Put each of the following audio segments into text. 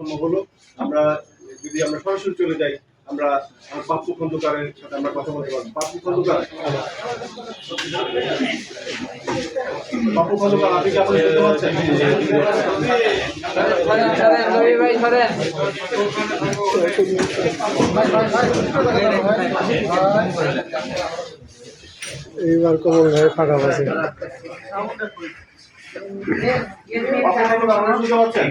প্রথম হলো আমরা যদি আমরা সরাসরি চলে যাই আমরা পাপ্পু খন্দকারের সাথে আমরা কথা বলতে পারব। পাপ্পু খন্দকার পাপ্পু খন্দকার আপনি কি আপনি শুনতে পাচ্ছেন এইবার কমল ভাই ফাঁকা পাচ্ছে পাপ্পু খন্দকার আপনি শুনতে পাচ্ছেন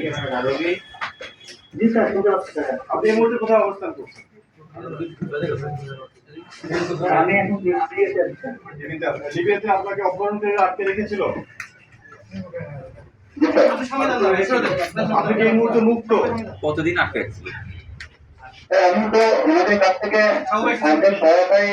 জি স্যার শুনতে পাচ্ছি স্যার। আপনি এই মুহূর্তে কোথায় অবস্থান করছেন? আমি এখন লিবিয়াতে আপনাকে আটকে রেখেছিল? আপনি এই মুহূর্তে মুক্ত? কতদিন আটকে ছিল আমি তো ওনাদের কাছ থেকে আমাদের সহায়তায়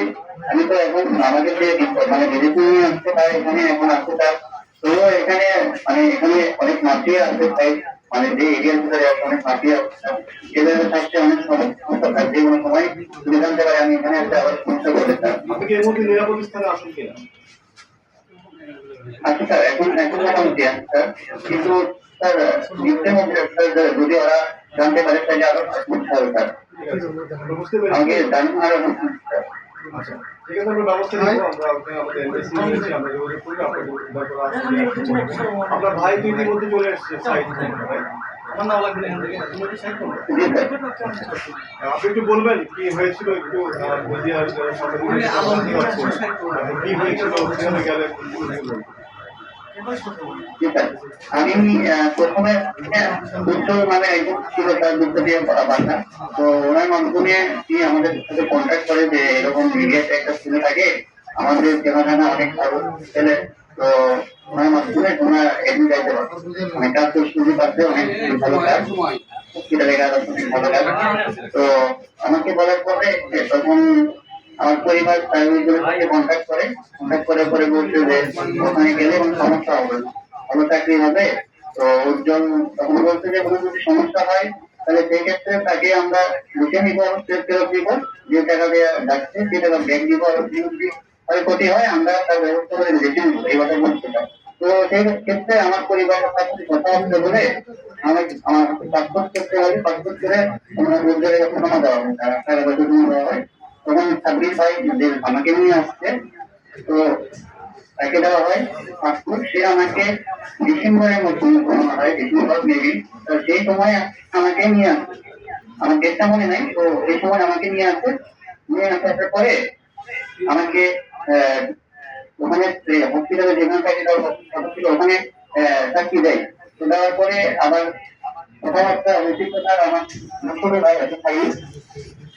আমি তো এখন আমাদের যে মানে বিদেশি আসছে তার এখানে এখন আসছে তার তো এখানে মানে এখানে অনেক মাফিয়া আছে তাই মানে যে এরিয়ার ভিতরে অনেক মাফিয়া এদের থাকতে অনেক সমস্যা থাকে যে কোনো সময় যদি জানতে পারে। আমি এখানে একটা আবার সমস্যা স্যার আপনি কি এই মুহূর্তে নিরাপদ স্থানে আসুন কিনা? আচ্ছা স্যার এখন এখন মোটামুটি আছে স্যার। কিন্তু স্যার নিত্যের মধ্যে স্যার যদি ওরা জানতে পারে তাহলে আরও সমস্যা হবে স্যার। আছে। আমাকে আচ্ছা ভাই তো ইতিমধ্যে চলে এসেছে স্যার আপনি একটু বলবেন, কি হয়েছিল একটু কি হয়েছিল? জি স্যার আমি প্রথমে আহ, দুটো মানে একজন ছিল তার দুটো দিয়ে বাসা তো ওনার মাধ্যমে কি আমাদের সাথে কন্ট্যাক্ট করে যে এরকম মিডিয়াতে একটা ছেলে থাকে আমাদের চেনা জানা অনেক ভালো ছেলে। তো ওনার মাধ্যমে ওনার এদিন যাইতে পারে মানে কাজ তো শুরু পাচ্ছে অনেক ভালো কাজ। অনেক ভালো কাজ। তো আমাকে বলার পরে তখন আমার পরিবার সার্ভিসগুলোর সাথে কন্ট্যাক্ট করে কন্ট্যাক্ট করে পরে বলছে যে ওখানে গেলে কোনো সমস্যা হবে না। ভালো চাকরি হবে, তো উজ্জ্বল তখন বলছে যে কোনো যদি সমস্যা হয়, তাহলে সেই ক্ষেত্রে তাকে আমরা লিখে নিবো, ফেরত দিব যে টাকা দেওয়া যাচ্ছে, সে টাকা ব্যাংক দিব আর ক্ষতি হয়, আমরা তার ব্যবস্থা করে লিখে নিবো, এই কথা বলছে তো সেই ক্ষেত্রে আমার পরিবারের সাথে কথাবার্তা বলে আমার আমার পাসপোর্ট করতে হবে। পাসপোর্ট করে আমরা উজ্জ্বলের কাছে জমা দেওয়া হবে, তার জমা দেওয়া হয়। তখন সাব্বির ভাই আমাকে নিয়ে আসছে তো তাকে দেওয়া হয় পাসপোর্ট। সে আমাকে ডিসেম্বরের মধ্যে হয় ডিসেম্বর মেবি তো সেই সময় আমাকে নিয়ে আসে। আমার ডেটটা মনে নাই, তো এই সময় আমাকে নিয়ে আসে। নিয়ে আসার পরে আমাকে ওখানে হসপিটালে যেখানে থাকে ছিল ওখানে চাকরি দেয়। তো দেওয়ার পরে আবার কথাবার্তা, অভিজ্ঞতা আমার ভাই আছে